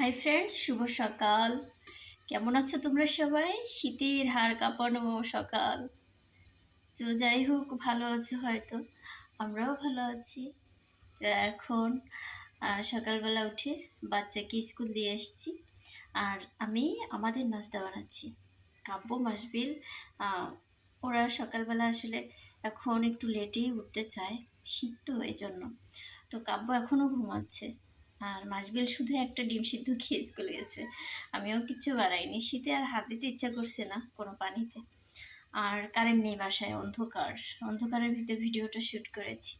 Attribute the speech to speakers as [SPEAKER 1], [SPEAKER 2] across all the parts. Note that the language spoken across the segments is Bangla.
[SPEAKER 1] হাই ফ্রেন্ডস শুভ সকাল। কেমন আছো তোমরা সবাই? শীতের হাড় কাঁপানো সকাল। তো যাই হোক, ভালো আছো হয়তো? আমরাও ভালো আছি। তো এখন সকালবেলা উঠে বাচ্চাকে স্কুল দিয়ে এসেছি। আর আমি আমাদের নাস্তা বানাচ্ছি। কাব্য মাসবিল ওরা সকালবেলা আসলে এখন একটু লেটেই উঠতে চায়, শীত তো এই জন্য তো কাব্য এখনও ঘুমাচ্ছে। আর মাসবিল শুধু একটা ডিম সিদ্ধ খেয়ে স্কুলে গেছে। আমিও কিছু বাড়াইনি। শীতে আর হাত দিতে ইচ্ছা করছে না কোনো পানিতে। আর কারেন্ট নেই বাসায়, অন্ধকার। অন্ধকারের ভিতরে ভিডিওটা শ্যুট করেছি।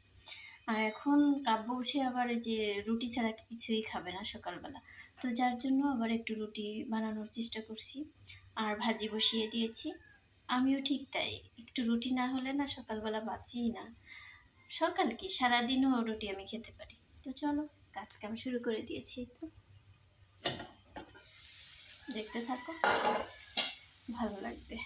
[SPEAKER 1] আর এখন কাব্য উঠে আবার যে রুটি ছাড়া কিছুই খাবে না সকালবেলা। তো যার জন্য আবার একটু রুটি বানানোর চেষ্টা করছি। আর ভাজি বসিয়ে দিয়েছি। আমিও ঠিক তাই। একটু রুটি না হলে না সকালবেলা বাঁচিই না। সকাল কি? সারাদিনও রুটি আমি খেতে পারি। তো চলো কাজ কাম শুরু করে দিয়েছি তো। দেখতে থাকো, ভালো লাগবে।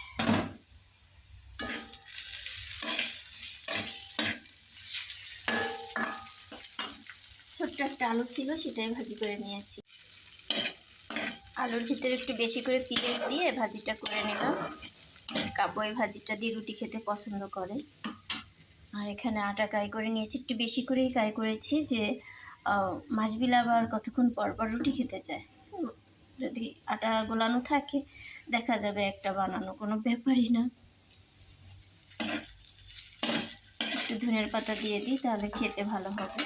[SPEAKER 1] ছোট্ট একটা আলু ছিল, সেটাই ভাজি করে নিয়েছি। আলুর ভিতরে একটু বেশি করে পেঁয়াজ দিয়ে ভাজিটা করে নিলাম। কাবু ভাজিটা দিয়ে রুটি খেতে পছন্দ করে। আর এখানে আটা কাই করে নিয়েছি, একটু বেশি করেই কাই করেছি যে আহ, মাসবিল আবার কতক্ষণ পর পর রুটি খেতে চায়? যদি আটা গোলানো থাকে দেখা যাবে একটা বানানো কোনো ব্যাপারই না। একটু ধনের পাতা দিয়ে দিই তাহলে খেতে ভালো হবে।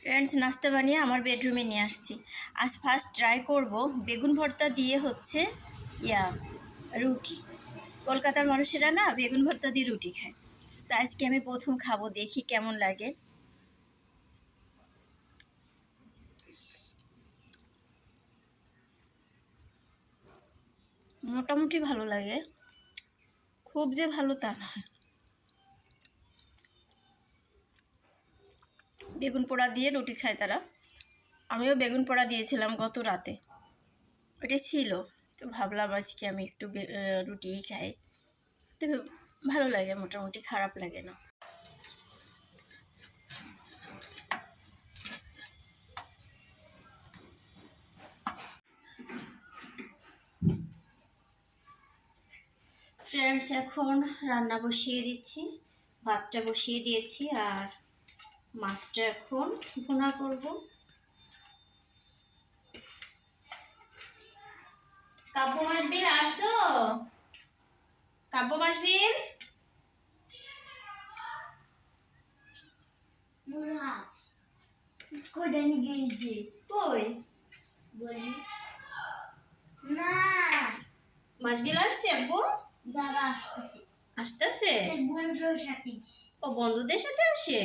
[SPEAKER 1] ফ্রেন্ডস নাস্তা বানিয়ে আমার বেডরুমে নিয়ে আসছি। আজ ফার্স্ট ট্রাই করব। বেগুন ভর্তা দিয়ে হচ্ছে ইয়া রুটি। কলকাতার মানুষেরা না বেগুন ভর্তা দিয়ে রুটি খায়। তো আজকে আমি প্রথম খাব দেখি কেমন লাগে। মোটামুটি ভালো লাগে। খুব যে ভালো তা না। বেগুন পোড়া দিয়ে রুটি খায় তারা। আমিও বেগুন পোড়া দিয়েছিলাম গত রাতে। ওটা ছিল। তো ভাবলাম আজকে আমি একটু রুটিই খাই। তবে ভালো লাগে, মোটামুটি খারাপ লাগে না। ফ্রেন্ডস এখন রান্না বসিয়ে দিচ্ছি। ভাতটা বসিয়ে দিয়েছি আর মাছটা এখন ভুনা করব। কাব্য মাসবিল আসছো? কাব্য মাসবিল? কই?
[SPEAKER 2] বলি। না।
[SPEAKER 1] মাসবিল আসছে আব্বু?
[SPEAKER 2] দাদা আসতেছে।
[SPEAKER 1] আসতেছে?
[SPEAKER 2] এক সাথে
[SPEAKER 1] ও বন্ধুদের সাথে আসে?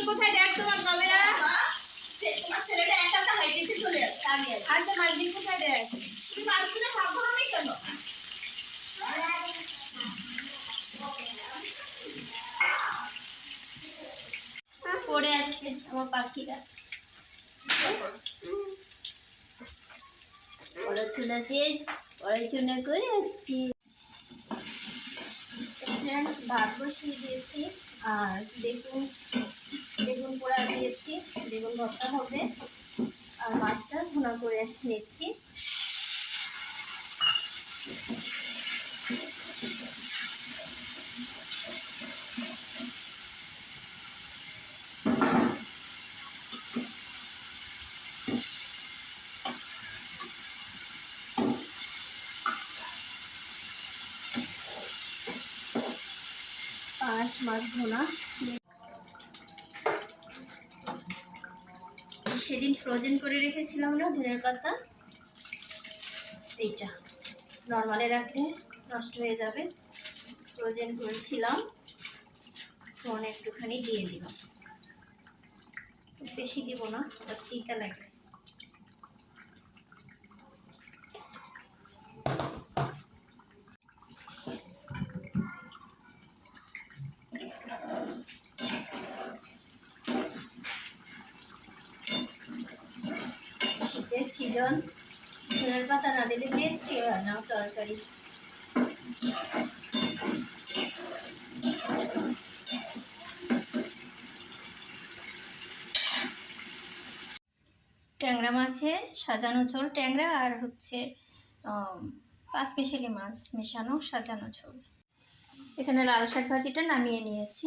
[SPEAKER 1] কোথায়? দেখ তোমার ক্যামেরা
[SPEAKER 3] তোমার ছেলেটা একা একা হাইটেতে চলে আগে
[SPEAKER 1] আচ্ছা মাসবিল কোথায় দেখ?
[SPEAKER 3] তুমি ভাগ করো কেন?
[SPEAKER 1] পড়ে আসছে আমার পাখিরা। পড়াশোনা শেষ পড়াশোনা করে Friends, ভাত বসিয়ে দিয়েছি আর বেগুন বেগুন পোড়া দিয়েছি বেগুন ভর্তা হবে আর মাছটা ভুনা করে নিচ্ছি। মাছ ভুনা সেদিন ফ্রোজেন করে রেখেছিলাম না ধনের পাতা? এইটা। নর্মালে রাখলে নষ্ট হয়ে যাবে। ফ্রোজেন করেছিলাম। ফোন একটুখানি দিয়ে দিলাম। বেশি দিব না তিতা লাগবে। শীতের সিজন ধনের পাতা না দিলে টেস্টি হয় না তরকারি। ট্যাংরা মাছে সাজানো ঝোল ট্যাংরা আর হচ্ছে পাঁচ পাঁচমিশালি মাছ মেশানো সাজানো ঝোল। এখানে লাল শাক ভাজিটা নামিয়ে নিয়েছি।